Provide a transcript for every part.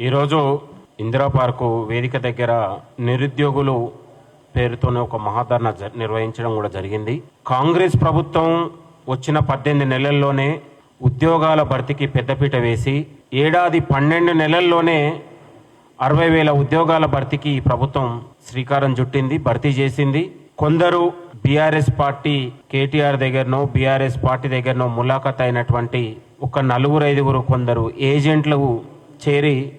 ఈరోజు ఇందిరా పార్కు వేదిక దగ్గర నిరుద్యోగులు పేరుతోనే ఒక మహాధరణ జ- నిర్వహించడం కూడా జరిగింది. కాంగ్రెస్ ప్రభుత్వం వచ్చిన పద్దెనిమిది నెలల్లోనే ఉద్యోగాల భర్తీకి పెద్దపీట వేసి ఏడాది పన్నెండు నెలల్లోనే అరవై వేల ఉద్యోగాల భర్తీకి ఈ ప్రభుత్వం శ్రీకారం చుట్టింది భర్తీ చేసింది. కొందరు బీఆర్ఎస్ పార్టీ కేటీఆర్ దగ్గరనో బీఆర్ఎస్ పార్టీ దగ్గరనో ములాఖత్ అయినటువంటి ఒక నలుగురు ఐదుగురు కొందరు ఏజెంట్లు చేరి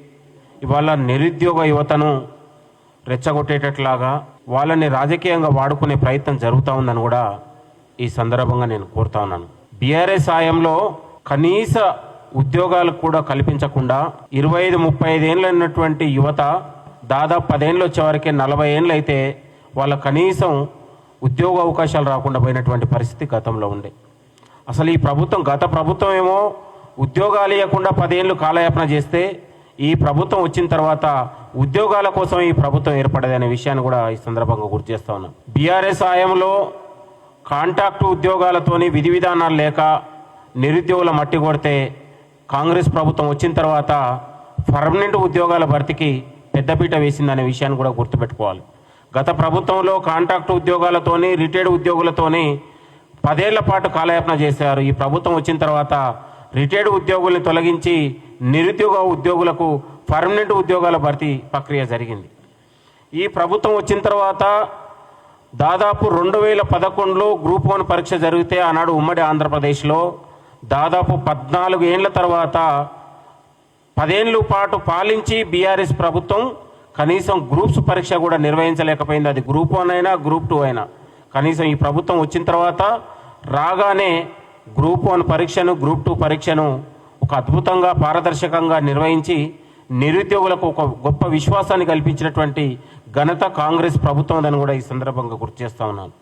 ఇవాళ నిరుద్యోగ యువతను రెచ్చగొట్టేటట్లాగా వాళ్ళని రాజకీయంగా వాడుకునే ప్రయత్నం జరుగుతూ ఉందని కూడా ఈ సందర్భంగా నేను కోరుతా ఉన్నాను. బీఆర్ఎస్ సాయంలో కనీస ఉద్యోగాలు కూడా కల్పించకుండా ఇరవై ఐదు ముప్పై ఐదు ఏళ్ళు ఉన్నటువంటి యువత దాదాపు పదేళ్ళు వచ్చేవరకే నలభై ఏళ్ళు అయితే వాళ్ళ కనీసం ఉద్యోగ అవకాశాలు రాకుండా పోయినటువంటి పరిస్థితి గతంలో ఉండే. అసలు ఈ ప్రభుత్వం గత ప్రభుత్వం ఏమో ఉద్యోగాలు ఇవ్వకుండా పదేళ్ళు కాలయాపన చేస్తే ఈ ప్రభుత్వం వచ్చిన తర్వాత ఉద్యోగాల కోసం ఈ ప్రభుత్వం ఏర్పడదనే విషయాన్ని కూడా ఈ సందర్భంగా గుర్తు చేస్తా ఉన్నాం. బీఆర్ఎస్ హయాంలో కాంట్రాక్టు ఉద్యోగాలతోని విధి విధానాలు లేక నిరుద్యోగుల మట్టి కొడితే కాంగ్రెస్ ప్రభుత్వం వచ్చిన తర్వాత పర్మనెంట్ ఉద్యోగాల భర్తీకి పెద్దపీట వేసిందనే విషయాన్ని కూడా గుర్తుపెట్టుకోవాలి. గత ప్రభుత్వంలో కాంట్రాక్టు ఉద్యోగాలతోని రిటైర్డ్ ఉద్యోగులతోని పదేళ్ళ పాటు కాలయాపన చేశారు. ఈ ప్రభుత్వం వచ్చిన తర్వాత రిటైర్డ్ ఉద్యోగుల్ని తొలగించి నిరుద్యోగ ఉద్యోగులకు పర్మనెంట్ ఉద్యోగాల భర్తీ ప్రక్రియ జరిగింది. ఈ ప్రభుత్వం వచ్చిన తర్వాత దాదాపు రెండు వేల పదకొండులో గ్రూప్ వన్ పరీక్ష జరిగితే ఆనాడు ఉమ్మడి ఆంధ్రప్రదేశ్లో దాదాపు పద్నాలుగు ఏండ్ల తర్వాత పదేళ్ళు పాటు పాలించి బీఆర్ఎస్ ప్రభుత్వం కనీసం గ్రూప్స్ పరీక్ష కూడా నిర్వహించలేకపోయింది. అది గ్రూప్ వన్ అయినా గ్రూప్ టూ అయినా. కనీసం ఈ ప్రభుత్వం వచ్చిన తర్వాత రాగానే గ్రూప్ వన్ పరీక్షను గ్రూప్ టూ పరీక్షను ఒక అద్భుతంగా పారదర్శకంగా నిర్వహించి నిరుద్యోగులకు ఒక గొప్ప విశ్వాసాన్ని కల్పించినటువంటి ఘనత కాంగ్రెస్ ప్రభుత్వం అని కూడా ఈ సందర్భంగా గుర్తు చేస్తా ఉన్నాను.